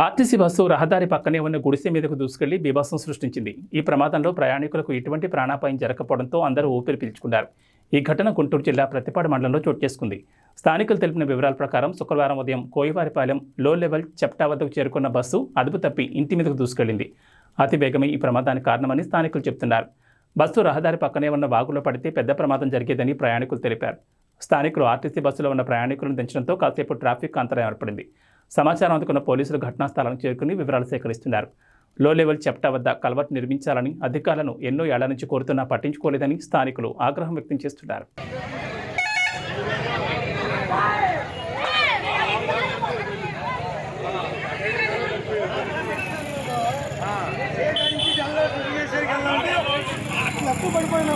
RTC bus రహదారి పక్కనే ఉన్న గుడిసె మీదకు దూసుకెళ్ళి బీభత్సం సృష్టించింది. ఈ ప్రమాదంలో ప్రయాణికులకు ఎటువంటి ప్రాణాపాయం జరగకపోవడంతో అందరూ ఊపిరి పీల్చుకున్నారు. ఈ ఘటన గుంటూరు జిల్లా ప్రతిపాడు మండలంలో చోటు చేసుకుంది. స్థానికులు తెలిపిన వివరాల ప్రకారం శుక్రవారం ఉదయం కోయివారిపాలెం లో లెవెల్ చెప్టా వద్దకు చేరుకున్న బస్సు అదుపు తప్పి ఇంటి మీదకు దూసుకెళ్ళింది అతి వేగమే ఈ ప్రమాదానికి కారణమని స్థానికులు చెబుతున్నారు బస్సు రహదారి పక్కనే ఉన్న వాగులో పడితే పెద్ద ప్రమాదం జరిగేదని ప్రయాణికులు తెలిపారు. స్థానికులు ఆర్టీసీ బస్సులో ఉన్న ప్రయాణికులను దించడంతో కాసేపు ట్రాఫిక్ అంతరాయం ఏర్పడింది. సమాచారం అందుకున్న పోలీసులు ఘటనా స్థలానికి చేరుకుని వివరాలు సేకరిస్తున్నారు. లో లెవెల్ చెప్టా వద్ద కల్వర్ట్ నిర్మించాలని అధికారులను ఎన్నో ఏళ్ళ నుంచి కోరుతున్నా పట్టించుకోలేదని స్థానికులు ఆగ్రహం వ్యక్తం చేస్తున్నారు. పడిపోయినా